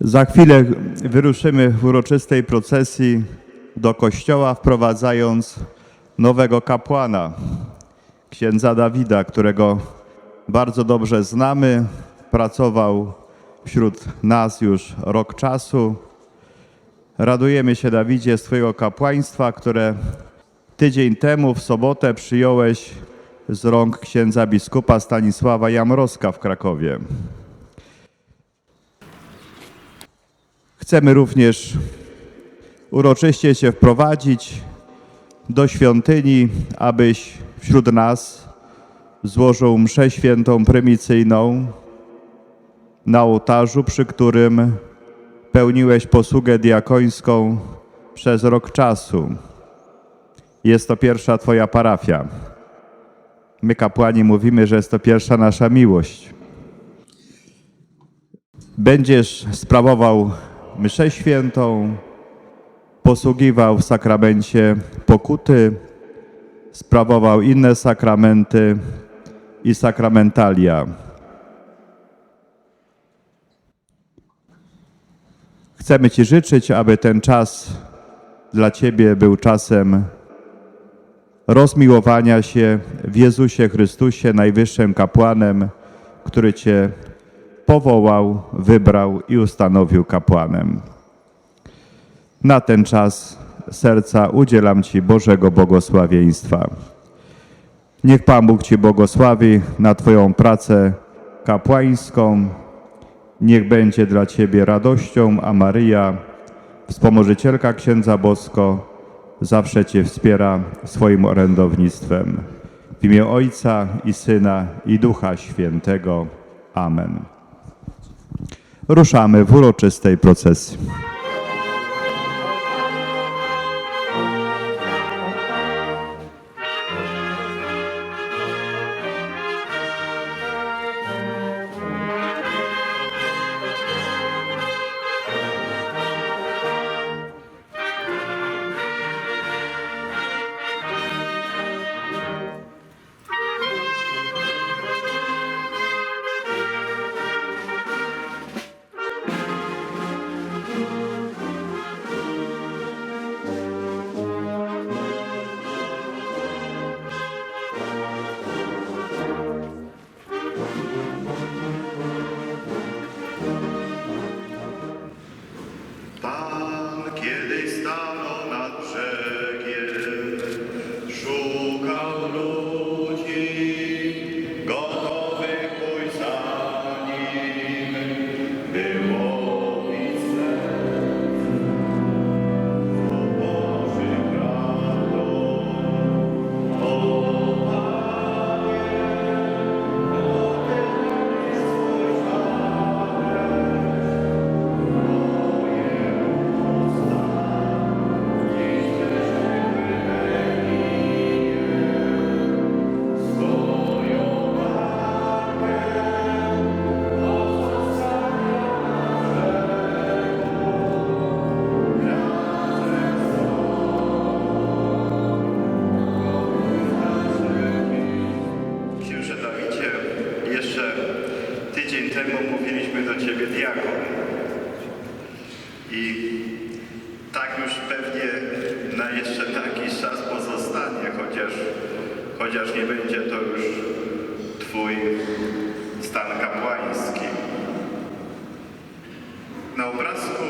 Za chwilę wyruszymy w uroczystej procesji do kościoła, wprowadzając nowego kapłana, księdza Dawida, którego bardzo dobrze znamy. Pracował wśród nas już rok czasu. Radujemy się, Dawidzie, z Twojego kapłaństwa, które tydzień temu w sobotę przyjąłeś z rąk księdza biskupa Stanisława Jamrowska w Krakowie. Chcemy również uroczyście Cię wprowadzić do świątyni, abyś wśród nas złożył mszę świętą prymicyjną na ołtarzu, przy którym pełniłeś posługę diakońską przez rok czasu. Jest to pierwsza Twoja parafia. My, kapłani, mówimy, że jest to pierwsza nasza miłość. Będziesz sprawował mszę świętą, posługiwał w sakramencie pokuty, sprawował inne sakramenty i sakramentalia. Chcemy Ci życzyć, aby ten czas dla Ciebie był czasem rozmiłowania się w Jezusie Chrystusie, najwyższym kapłanem, który Cię powołał, wybrał i ustanowił kapłanem. Na ten czas serca udzielam Ci Bożego błogosławieństwa. Niech Pan Bóg Ci błogosławi na Twoją pracę kapłańską. Niech będzie dla Ciebie radością, a Maryja, wspomożycielka Księdza Bosko, zawsze Cię wspiera swoim orędownictwem. W imię Ojca i Syna i Ducha Świętego. Amen. Ruszamy w uroczystej procesji. Do Ciebie diakon. I tak już pewnie na jeszcze jakiś czas pozostanie, chociaż, chociaż nie będzie to już Twój stan kapłański. Na obrazku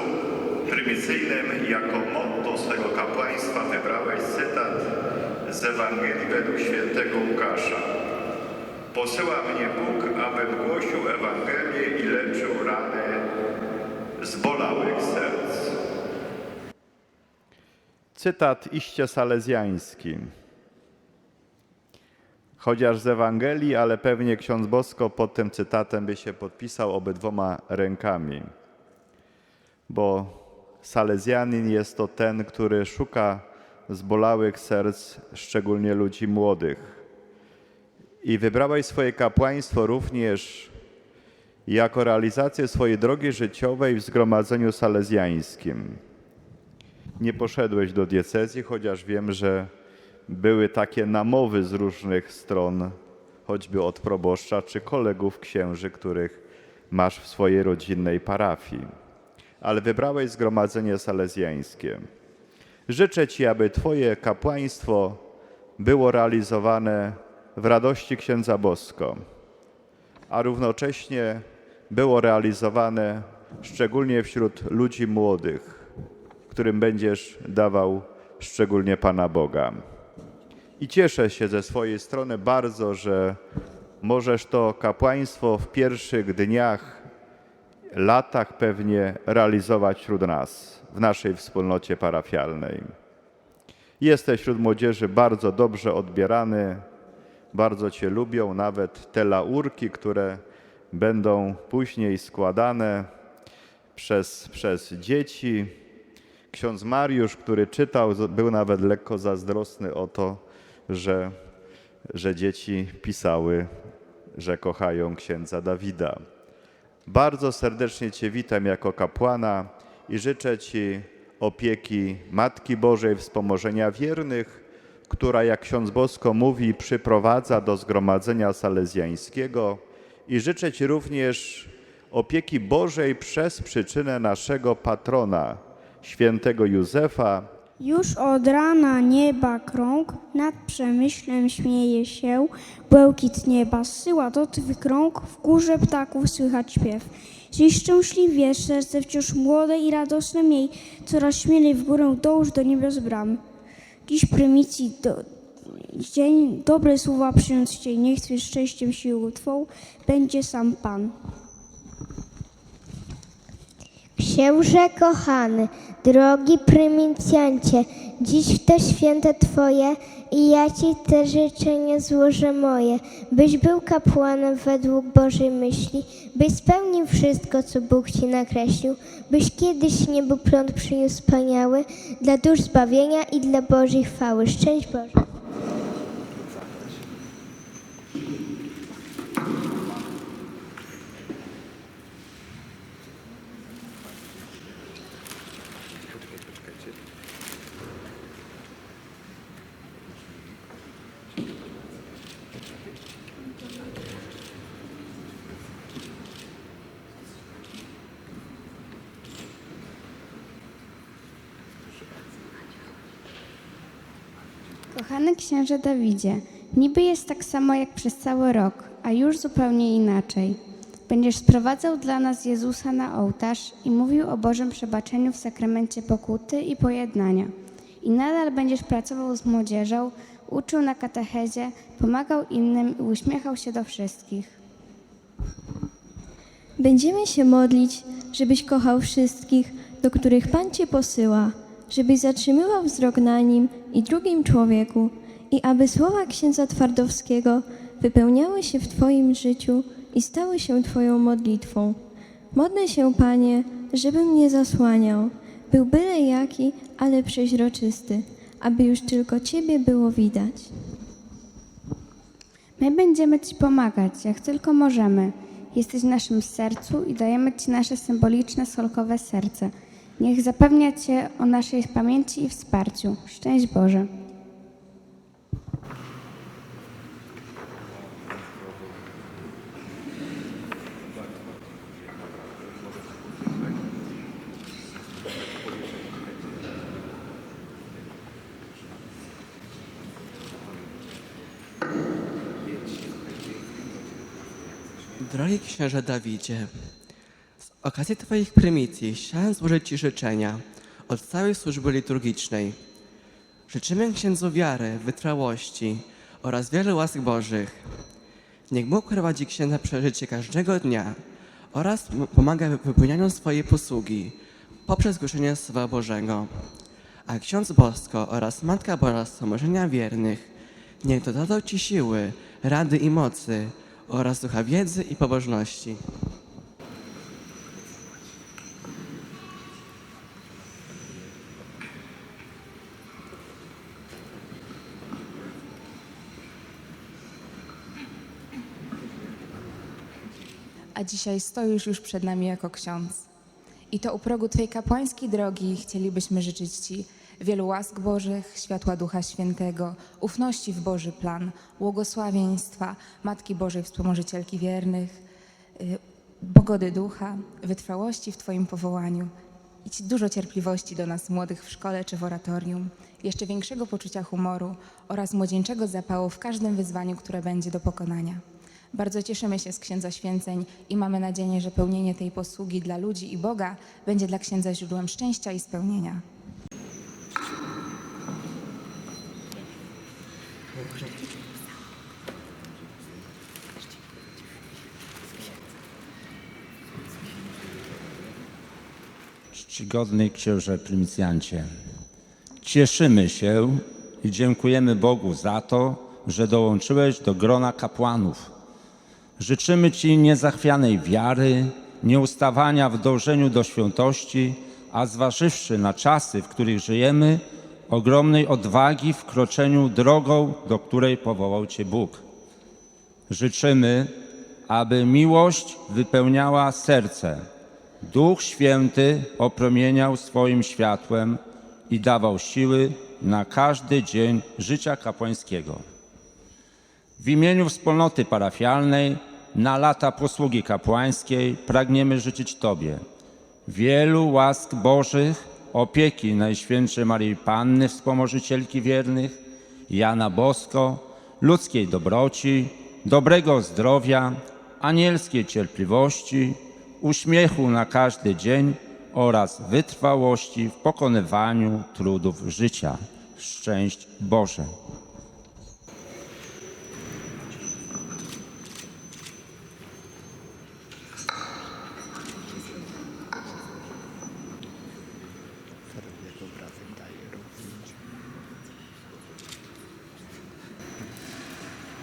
prymicyjnym jako motto swego kapłaństwa wybrałeś cytat z Ewangelii według świętego Łukasza. Posyła mnie Bóg, abym głosił Ewangelię i leczył rany zbolałych serc. Cytat iście salezjański. Chociaż z Ewangelii, ale pewnie ksiądz Bosko pod tym cytatem by się podpisał obydwoma rękami. Bo salezjanin jest to ten, który szuka zbolałych serc, szczególnie ludzi młodych. I wybrałeś swoje kapłaństwo również jako realizację swojej drogi życiowej w zgromadzeniu salezjańskim. Nie poszedłeś do diecezji, chociaż wiem, że były takie namowy z różnych stron, choćby od proboszcza czy kolegów księży, których masz w swojej rodzinnej parafii. ale wybrałeś zgromadzenie salezjańskie. Życzę Ci, aby Twoje kapłaństwo było realizowane w radości księdza Bosko, a równocześnie było realizowane szczególnie wśród ludzi młodych, którym będziesz dawał szczególnie Pana Boga. I cieszę się ze swojej strony bardzo, że możesz to kapłaństwo w pierwszych dniach, latach pewnie realizować wśród nas, w naszej wspólnocie parafialnej. Jesteś wśród młodzieży bardzo dobrze odbierany, bardzo Cię lubią, nawet te laurki, które będą później składane przez, przez dzieci. Ksiądz Mariusz, który czytał, był nawet lekko zazdrosny o to, że, że dzieci pisały, że kochają księdza Dawida. Bardzo serdecznie Cię witam jako kapłana i życzę Ci opieki Matki Bożej, wspomożenia wiernych, która, jak ksiądz Bosko mówi, przyprowadza do zgromadzenia salezjańskiego. I życzę Ci również opieki Bożej przez przyczynę naszego patrona, świętego Józefa, Już od rana nieba krąg, nad przemyślem śmieje się, błękit nieba zsyła do twych rąk, w górze ptaków słychać śpiew. Dziś szczęśliwie serce wciąż młode i radosne miej, coraz śmielej w górę dąż do niebios bram. Dziś prymicji do, dzień, dobre słowa przyjąc Cię, niech Twym szczęściem siłą Twą będzie sam Pan. Księże kochany, drogi prymincjancie, dziś w te święte Twoje i ja Ci te życzenia złożę moje, byś był kapłanem według Bożej myśli, byś spełnił wszystko, co Bóg Ci nakreślił, byś kiedyś nie był pląd przyniósł wspaniały dla dusz zbawienia i dla Bożej chwały. Szczęść Boże. Kochany księże Dawidzie, niby jest tak samo jak przez cały rok, a już zupełnie inaczej. Będziesz sprowadzał dla nas Jezusa na ołtarz i mówił o Bożym przebaczeniu w sakramencie pokuty i pojednania. I nadal będziesz pracował z młodzieżą, uczył na katechezie, pomagał innym i uśmiechał się do wszystkich. Będziemy się modlić, żebyś kochał wszystkich, do których Pan Cię posyła, żebyś zatrzymywał wzrok na nim i drugim człowieku i aby słowa księdza Twardowskiego wypełniały się w Twoim życiu i stały się Twoją modlitwą. Modlę się, Panie, żebym nie zasłaniał, był byle jaki, ale przeźroczysty, aby już tylko Ciebie było widać. My będziemy Ci pomagać, jak tylko możemy. Jesteś w naszym sercu i dajemy Ci nasze symboliczne solkowe serce. Niech zapewnia Cię o naszej pamięci i wsparciu. Szczęść Boże. Drogi księże Dawidzie, okazji Twoich prymicji chciałem złożyć Ci życzenia od całej służby liturgicznej. Życzymy księdzu wiary, wytrwałości oraz wielu łask Bożych. Niech Bóg prowadzi księdza przez życie każdego dnia oraz pomaga w wypełnianiu swojej posługi poprzez głoszenie Słowa Bożego. A ksiądz Bosko oraz Matka Boża Wspomożenia Wiernych niech dodadzą Ci siły, rady i mocy oraz ducha wiedzy i pobożności. A dzisiaj stoisz już przed nami jako ksiądz. I to u progu Twojej kapłańskiej drogi chcielibyśmy życzyć Ci wielu łask Bożych, światła Ducha Świętego, ufności w Boży plan, błogosławieństwa Matki Bożej Wspomożycielki wiernych, y, pogody ducha, wytrwałości w Twoim powołaniu i dużo cierpliwości do nas młodych w szkole czy w oratorium, jeszcze większego poczucia humoru oraz młodzieńczego zapału w każdym wyzwaniu, które będzie do pokonania. Bardzo cieszymy się z Księdza Święceń i mamy nadzieję, że pełnienie tej posługi dla ludzi i Boga będzie dla Księdza źródłem szczęścia i spełnienia. Czcigodny księże prymisjancie, cieszymy się i dziękujemy Bogu za to, że dołączyłeś do grona kapłanów. Życzymy Ci niezachwianej wiary, nieustawania w dążeniu do świętości, a zważywszy na czasy, w których żyjemy, ogromnej odwagi w kroczeniu drogą, do której powołał Cię Bóg. Życzymy, aby miłość wypełniała serce, Duch Święty opromieniał swoim światłem i dawał siły na każdy dzień życia kapłańskiego. W imieniu wspólnoty parafialnej na lata posługi kapłańskiej pragniemy życzyć Tobie wielu łask Bożych, opieki Najświętszej Maryi Panny, wspomożycielki wiernych, Jana Bosko, ludzkiej dobroci, dobrego zdrowia, anielskiej cierpliwości, uśmiechu na każdy dzień oraz wytrwałości w pokonywaniu trudów życia. Szczęść Boże.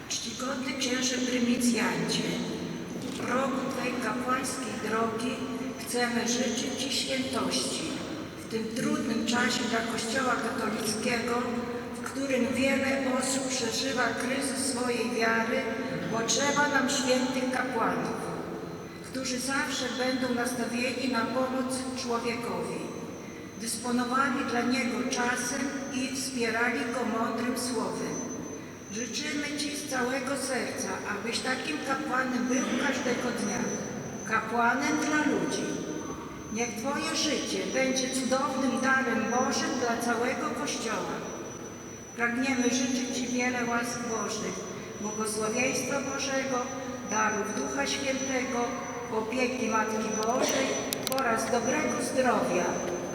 Czcigodny u progu Twej kapłańskiej drogi chcemy życzyć Ci świętości w tym trudnym czasie dla Kościoła katolickiego, w którym wiele osób przeżywa kryzys swojej wiary, potrzeba nam świętych kapłanów, którzy zawsze będą nastawieni na pomoc człowiekowi, dysponowali dla niego czasem i wspierali go mądrym słowem. Życzymy Ci z całego serca, abyś takim kapłanem był każdego dnia. Kapłanem dla ludzi. Niech Twoje życie będzie cudownym darem Bożym dla całego Kościoła. Pragniemy życzyć Ci wiele łask Bożych, błogosławieństwa Bożego, darów Ducha Świętego, opieki Matki Bożej oraz dobrego zdrowia,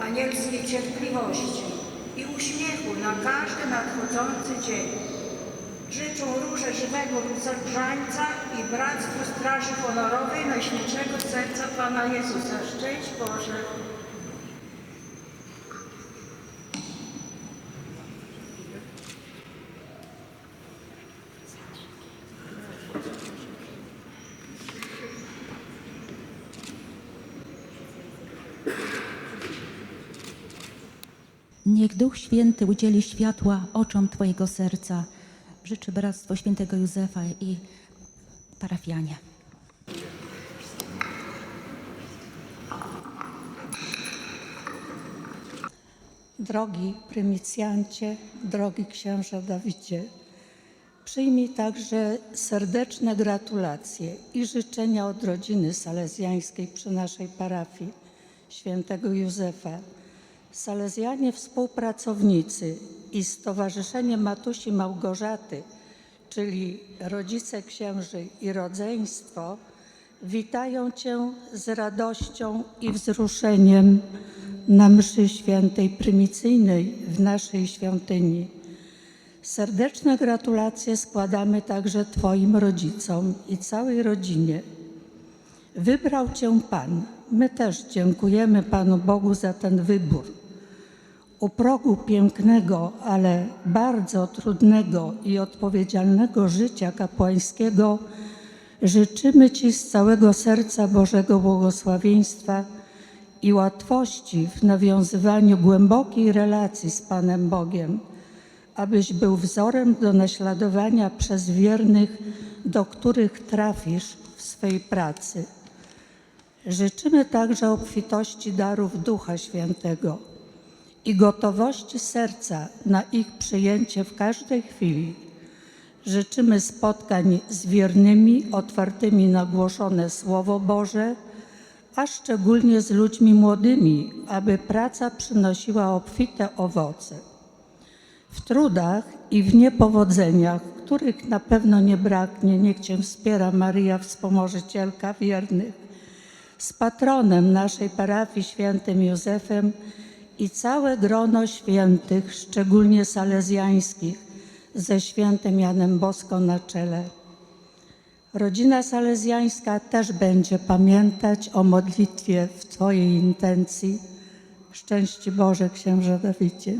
anielskiej cierpliwości i uśmiechu na każdy nadchodzący dzień. Życzą róże żywego różańca i Bractwo Straży Honorowej Najświętszego Serca Pana Jezusa. Szczęść Boże! Niech Duch Święty udzieli światła oczom Twojego serca. Życzy Bractwo Świętego Józefa i parafianie. Drogi prymisjancie, drogi księże Dawidzie, przyjmij także serdeczne gratulacje i życzenia od rodziny salezjańskiej przy naszej parafii świętego Józefa. Salezjanie współpracownicy i Stowarzyszenie Matusi Małgorzaty, czyli rodzice księży i rodzeństwo, witają Cię z radością i wzruszeniem na mszy świętej prymicyjnej w naszej świątyni. Serdeczne gratulacje składamy także Twoim rodzicom i całej rodzinie. Wybrał Cię Pan. My też dziękujemy Panu Bogu za ten wybór. U progu pięknego, ale bardzo trudnego i odpowiedzialnego życia kapłańskiego życzymy Ci z całego serca Bożego błogosławieństwa i łatwości w nawiązywaniu głębokiej relacji z Panem Bogiem, abyś był wzorem do naśladowania przez wiernych, do których trafisz w swej pracy. Życzymy także obfitości darów Ducha Świętego i gotowości serca na ich przyjęcie w każdej chwili. Życzymy spotkań z wiernymi, otwartymi na głoszone Słowo Boże, a szczególnie z ludźmi młodymi, aby praca przynosiła obfite owoce. W trudach i w niepowodzeniach, których na pewno nie braknie, niech Cię wspiera Maryja, wspomożycielka wiernych, z patronem naszej parafii świętym Józefem i całe grono świętych, szczególnie salezjańskich, ze świętym Janem Bosko na czele. Rodzina salezjańska też będzie pamiętać o modlitwie w Twojej intencji. Szczęść Boże, księże Dawidzie.